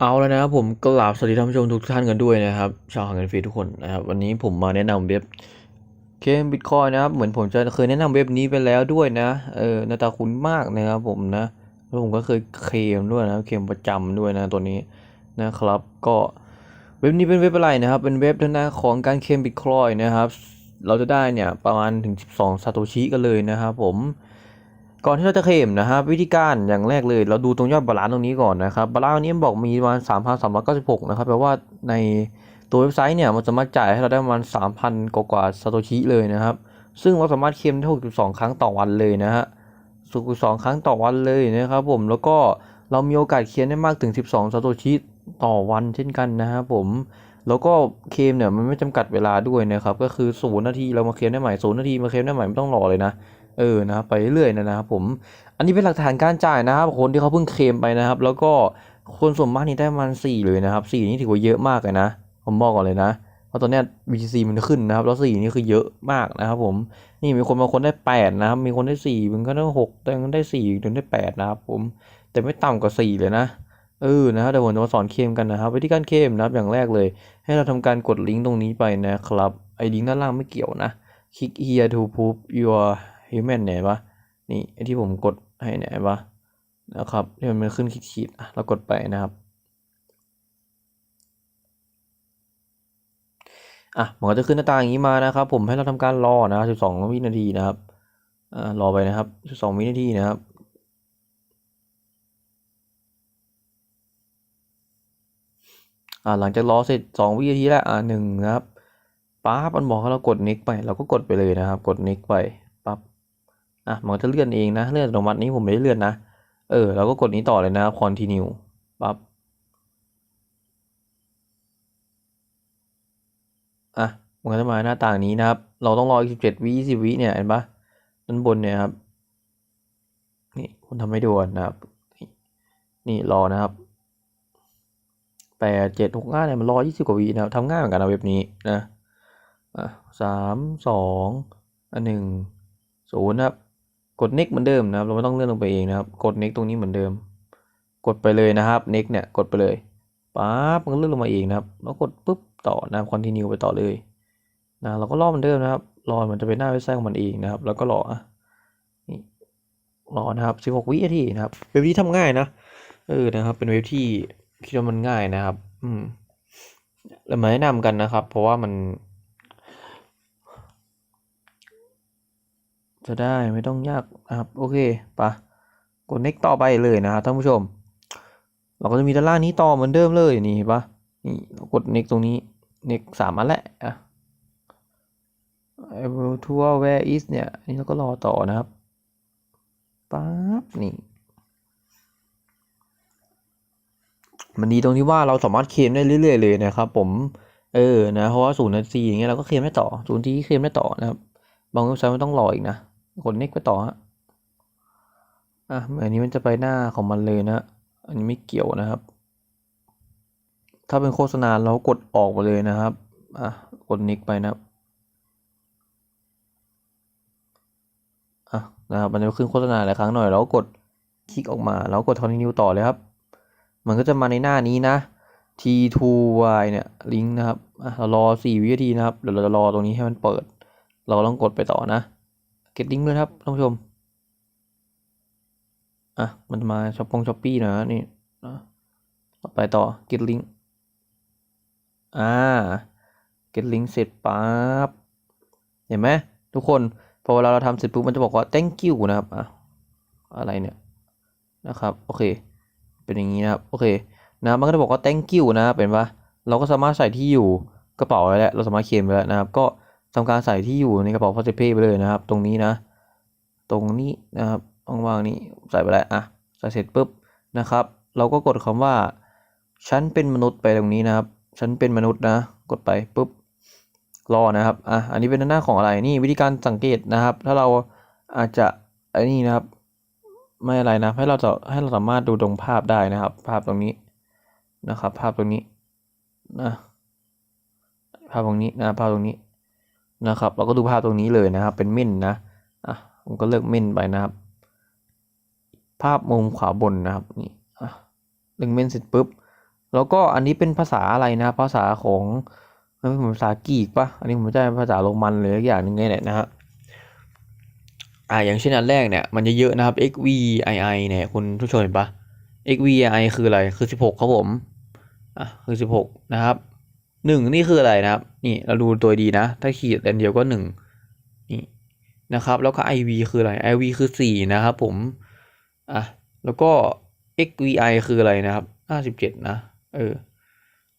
เอาแล้วนะครับผมกราบสวัสดีท่านผู้ชมทุกท่านกันด้วยนะครับ ชาวหาเงินฟรีทุกคนนะครับวันนี้ผมมาแนะนำเว็บเคมบิตคอยนะครับ เหมือนผมจะเคยแนะนำเว็บนี้ไปแล้วด้วยนะเออหน้าตาคุ้นมากนะครับผมนะแล้วผมก็เคยเคมด้วยนะเคมประจำด้วยนะตัวนี้นะครับ ก็เว็บนี้เป็นเว็บอะไรนะครับ เป็นเว็บทางด้านของการเคมบิตคอยนะครับ เราจะได้เนี่ยประมาณถึง 12ซาโตชิกันเลยนะครับผม ก่อนที่เราจะเคลมนะครับวิธีการอย่างแรกเลย เราดูตรงยอดบาลานซ์ตรงนี้ก่อนนะครับบาลานซ์นี้บอกมีประมาณ3,396 นะครับแปลว่าในตัวเว็บไซต์เนี่ยมันสามารถจ่ายให้เราได้ประมาณ 3,000 กว่ากว่าซาโตชิเลยนะครับ ซึ่งเราสามารถเคลมได้ 62 ครั้งต่อวันเลยนะฮะ62 ครั้งต่อวันเลยนะครับผมแล้วก็เรามีโอกาสเคลมได้มากถึง 12ซาโตชิต่อวันเช่นกันนะครับผมแล้วก็เคลมเนี่ยมันไม่จำกัดเวลาด้วยนะครับก็คือศูนย์นาทีเรามาเคลมได้ใหม่ศูนย์นาทีมาเคลมได้ใหม่ไม่ต้องรอเลยนะ เออนะครับไปเรื่อยๆนะครับผม อันนี้เป็นหลักฐานการจ่ายนะครับ คนที่เขาเพิ่งเคลมไปนะครับ แล้วก็คนส่วนมากนี่ได้มาณสี่เลยนะครับสี่นี่ถือว่าเยอะมากเลยนะผมบอกก่อนเลยนะเพราะตอนนี้ย BTC มันขึ้นนะครับแล้วสี่นี่คือเยอะมากนะครับ ผมนี่มีคนบางคนได้แปดนะครับมีคนได้สี่มันก็ได้หกแต่มันได้สี่ถึงได้แปดนะครับ ผมแต่ไม่ต่ำกว่าสี่เลยนะเออนะครับเดี๋ยวผมจะมาสอนเคมกันนะครับ วิธีการเคมนะครับอย่างแรกเลย ให้เราทำการกดลิงก์ตรงนี้ไปนะครับไอ้ลิงก์ด้านล่างไม่เกี่ยวนะคลิก here to prove your human เนี่ยปะนี่ไอที่ผมกดให้เนี่ยปะนะครับที่มันขึ้นขีดๆอะเรากดไปนะครับอะมันก็จะขึ้นหน้าตาอย่างนี้มานะครับ ผมให้เราทำการรอนะครับ12 วินาทีนะครับอ่ารอไปนะครับ 12 วินาทีนะครับอ่าหลังจากรอเสร็จ 2 วินาทีแล้วอ่าหนึ่งนะครับปั๊บมันบอกให้เรากด next ไป เราก็กดไปเลยนะครับ กด next ไป อะมันจะเลื่อนเองนะเลื่อนอัตโนมัตินี้ผมไม่ได้เลื่อนนะ เออเราก็กดนี้ต่อเลยนะครับ continue ปั๊บอะมันก็จะมาหน้าต่างนี้นะครับ เราต้องรออีก17วิ20วิเนี่ยเห็นปะด้านบนเนี่ยครับ นี่ผมทำให้ดูก่อนนะครับ นี่รอนะครับแปดเจ็ดหกห้าเนี่ยมันรอยี่สิบกว่าวินะครับทำง่ายเหมือนกันนะเว็บนี้นะอะสามสองอันหนึ่งศูนย์ครับ กด next เหมือนเดิมนะครับ เราไม่ต้องเลื่อนลงไปเองนะครับ กด next ตรงนี้เหมือนเดิม กดไปเลยนะครับ next เนี่ย กดไปเลยปั๊บมันก็เลื่อนลงมาเองนะครับ แล้วกดปุ๊บต่อนะครับ continue ไปต่อเลยนะ เราก็รอเหมือนเดิมนะครับ รอมันจะเป็นหน้าเว็บไซต์ของมันเองนะครับ แล้วก็รออะนี่รอนะครับสิบหกวินาทีนะครับ เว็บนี้ทำง่ายนะ เออ นะครับ เป็นเว็บที่คิดว่ามันง่ายนะครับ อืมเรามาแนะนำกันนะครับ เพราะว่ามัน จะได้ไม่ต้องยากนะครับโอเคปะกด next ต่อไปเลยนะครับท่านผู้ชม เราก็จะมีด้านล่างนี้ต่อเหมือนเดิมเลยนี่เห็นปะนี่เรากด next ตรงนี้ next สามอันแหละอะ I will tour where is เนี่ยนนี้เราก็รอต่อนะครับปั๊บนี่มันดีตรงที่ว่าเราสามารถเคลมได้เรื่อยๆเลยนะครับ ผม เออนะเพราะว่าศูนย์นาทีอย่างเงี้ยเราก็เคลมได้ต่อศูนย์ทีเคลมได้ต่อนะครับ บางเว็บไซต์ไม่ต้องรออีกนะ กด next ไปต่อฮะอะอันนี้มันจะไปหน้าของมันเลยนะอันนี้ไม่เกี่ยวนะครับ ถ้าเป็นโฆษณาเรากดออกไปเลยนะครับอะกด next ไปนะครับอะนะครับมันจะขึ้นโฆษณาหลายครั้งหน่อยเราก็กดคลิกออกมาแล้วกด continue ต่อเลยครับ มันก็จะมาในหน้านี้นะ T2Y เนี่ยลิงก์นะครับอะเรารอ 4 วินาทีนะครับเดี๋ยวเราจะรอตรงนี้ให้มันเปิด เราต้องกดไปต่อนะ เก็ตลิงก์ด้วยครับท่านผู้ชม อะ มันมาช้อปปงช้อปปี้นะนี่นะต่อไปต่อเก็ตลิงก์อ่าเก็ตลิงก์เสร็จปั๊บเห็นไหมทุกคนพอเวลาเราทำเสร็จปุ๊บมันจะบอกว่า thank you นะครับอะอะไรเนี่ยนะครับโอเค เป็นอย่างนี้นะครับโอเคนะมันก็จะบอกว่า thank you นะครับเป็นปะเราก็สามารถใส่ที่อยู่กระเป๋าไว้แล้วเราสามารถเคลมไปแล้วนะครับก็ ทำการใส่ที่อยู่ในกระเป๋า Fast Pay ไปเลยนะครับ ตรงนี้นะ ตรงนี้นะครับว่างๆนี้ใส่ไปแล้วอะใส่เสร็จปุ๊บนะครับ เราก็กดคำว่า ฉันเป็นมนุษย์ไปตรงนี้นะครับ ฉันเป็นมนุษย์นะ กดไปปุ๊บรอนะครับอะอันนี้เป็นหน้าของอะไรนี่วิธีการสังเกตนะครับ ถ้าเราอาจจะไอ้นี่นะครับ ไม่อะไรนะให้เราจะให้เราสามารถดูตรงภาพได้นะครับ ภาพตรงนี้นะครับ ภาพตรงนี้นะภาพตรงนี้นะภาพตรงนี้ นะครับ เราก็ดูภาพตรงนี้เลยนะครับ เป็นเม่นนะอะผมก็เลือกเม่นไปนะครับ ภาพมุมขวาบนนะครับนี่อะเลือกเม่นเสร็จปุ๊บแล้วก็อันนี้เป็นภาษาอะไรนะภาษาของมันเป็นภาษากีกปะอันนี้ผมไม่ใช่ภาษาโรมันเลยอย่างหนึ่งเนี่ยแหละนะฮะอ่าอย่างเช่นอันแรกเนี่ยมันจะเยอะนะครับ xvii เนี่ยคุณผู้ชมเห็นปะ xvii คืออะไรคือสิบหกครับผมอะคือสิบหกนะครับ หนึ่งนี่คืออะไรนะครับ นี่เราดูตัวดีนะ ถ้าขีดอันเดียวก็หนึ่งนี่นะครับ แล้วก็ iv คืออะไร iv คือสี่นะครับผม อะ แล้วก็ xvi คืออะไรนะครับห้าสิบเจ็ดนะ เออ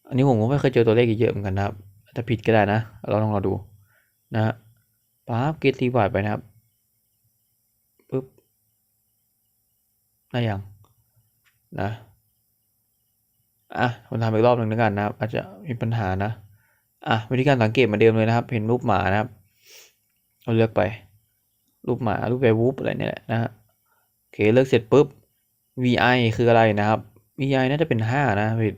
อันนี้ผมก็ไม่เคยเจอตัวเลขเยอะเหมือนกันนะครับอาจะผิดก็ได้นะ เราลองรอดูนะฮะปั๊บเกตรีวายไปนะครับปึ๊บได้ยังนะ อะผมทำอีกรอบหนึ่งแล้วกันนะครับ อาจจะมีปัญหานะ อะวิธีการสังเกตเหมือนเดิมเลยนะครับ เห็นรูปหมานะครับเราเลือกไป รูปหมารูปแวร์วูฟอะไรเนี่ยแหละนะฮะโอเคเลือกเสร็จปุ๊บ vi คืออะไรนะครับ vi น่าจะเป็นห้านะผิด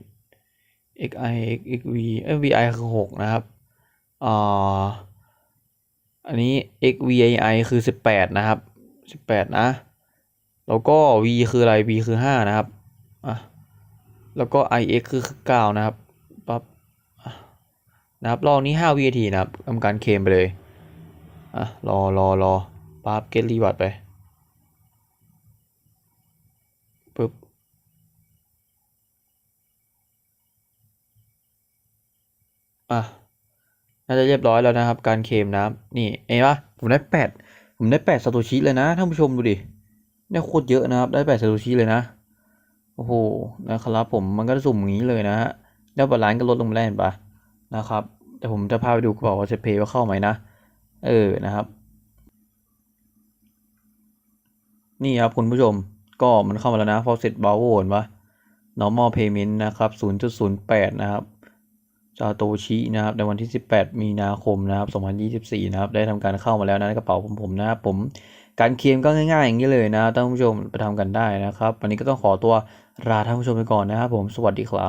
xi X V เอ้ย vi คือหกนะครับอ่าอันนี้ xvii คือสิบแปดนะครับสิบแปดนะ แล้วก็ v คืออะไร v คือห้านะครับ อะ แล้วก็ ix คือเก้านะครับปั๊บนะครับรอบนี้ห้าวินาทีนะครับทำการเคมไปเลยอะรอรอรอปั๊บ get reward ไปปึ๊บอะน่าจะเรียบร้อยแล้วนะครับ การเคมนะครับนี่เห็นปะผมได้แปดผมได้แปดซาโตชิเลยนะท่านผู้ชมดูดิได้โคตรเยอะนะครับ ได้แปดซาโตชิเลยนะ โอ้โหนะครับผมมันก็สุ่มอย่างนี้เลยนะฮะแล้วบาลานซ์ก็ลดลงมาแล้วเห็นปะนะครับแต่ผมจะพาไปดูกระเป๋าว่าจะเพย์ว่าเข้าไหมนะ เออนะครับ นี่ครับคุณผู้ชมก็มันเข้ามาแล้วนะ faucet b a w o เห็นปะ normal payment นะครับ 0.08 นะครับซาโตชินะครับในวันที่ 18 มีนาคมนะครับ 2024 นะครับ ได้ทำการเข้ามาแล้วนะกระเป๋าผมผมนะครับผม การเคลมก็ง่ายๆอย่างนี้เลยนะท่านผู้ชมไปทำกันได้นะครับ วันนี้ก็ต้องขอตัวลาท่านผู้ชมไปก่อนนะครับผมสวัสดีครับ